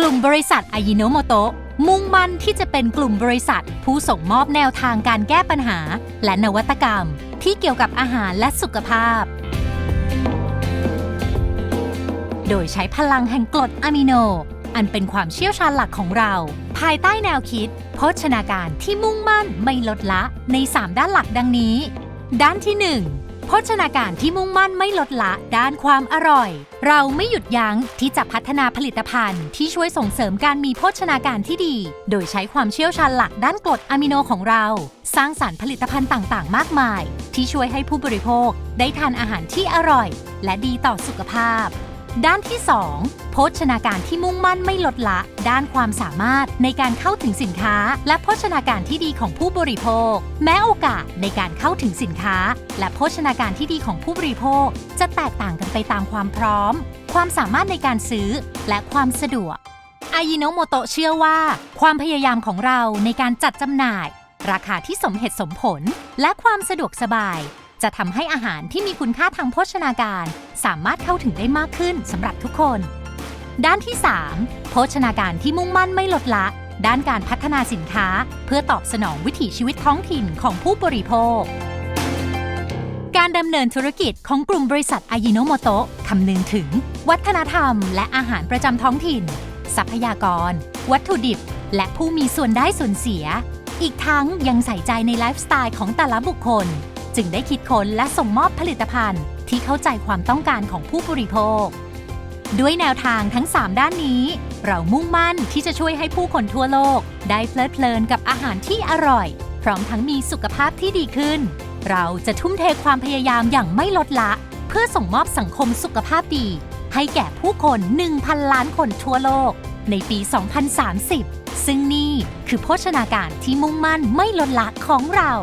กลุ่มบริษัทอายิโนโมโตะมุ่งมั่นที่จะเป็นกลุ่มบริษัท ผู้ส่งมอบแนวทางการแก้ปัญหา และนวัตกรรม ที่เกี่ยวกับอาหารและสุขภาพ โดยใช้พลังแห่งกรดอะมิโน อันเป็นความเชี่ยวชาญหลักของเรา ภายใต้แนวคิด โภชนาการที่มุ่งมั่นไม่ลดละใน 3 ด้านหลักดังนี้ ด้านที่ 1 โภชนาการที่มุ่งมั่นไม่ลดละด้านความอร่อย เราไม่หยุดยั้งที่จะพัฒนาผลิตภัณฑ์ที่ช่วยส่งเสริมการมีโภชนาการที่ดี โดยใช้ความเชี่ยวชาญหลักด้านกรดอะมิโนของเรา สร้างสารรค์ผลิตภัณฑ์ต่างๆ มากมาย ที่ช่วยให้ผู้บริโภคได้ทานอาหารที่อร่อย และดีต่อสุขภาพ ด้านที่ 2 โภชนาการที่มุ่งมั่นไม่ลดละ ด้านความสามารถในการเข้าถึงสินค้า และโภชนาการที่ดีของผู้บริโภค แม้โอกาสในการเข้าถึงสินค้า และโภชนาการที่ดีของผู้บริโภค จะแตกต่างกันไปตามความพร้อม ความสามารถในการซื้อ และความสะดวกอายิโนโมโตะเชื่อว่า ความพยายามของเราในการจัดจำหน่าย ราคาที่สมเหตุสมผล และความสะดวกสบาย จะทำให้อาหารที่มีคุณค่าทางโภชนาการ สามารถเข้าถึงได้มากขึ้นสำหรับทุกคน ด้านที่ 3 โภชนาการที่มุ่งมั่นไม่ลดละ ด้านการพัฒนาสินค้า เพื่อตอบสนองวิถีชีวิตท้องถิ่นของผู้บริโภค การดำเนินธุรกิจของกลุ่มบริษัทอายิโนโมโตะคำนึงถึง วัฒนธรรม และอาหารประจำท้องถิ่น ทรัพยากร วัตถุดิบ และผู้มีส่วนได้ส่วนเสีย อีกทั้งยังใส่ใจในไลฟ์สไตล์ของแต่ละบุคคล จึงได้คิดค้นและส่งมอบผลิตภัณฑ์ ที่เข้าใจความต้องการของผู้บริโภค ด้วยแนวทางทั้ง 3 ด้านนี้ เรามุ่งมั่นที่จะช่วยให้ผู้คนทั่วโลก ได้เพลิดเพลินกับอาหารที่อร่อย พร้อมทั้งมีสุขภาพที่ดีขึ้น เราจะทุ่มเทความพยายามอย่างไม่ลดละ เพื่อส่งมอบสังคมสุขภาพดี ให้แก่ผู้คน 1,000 ล้านคนทั่วโลก ในปี 2030 ซึ่งนี่คือโภชนาการที่มุ่งมั่นไม่ลดละของเรา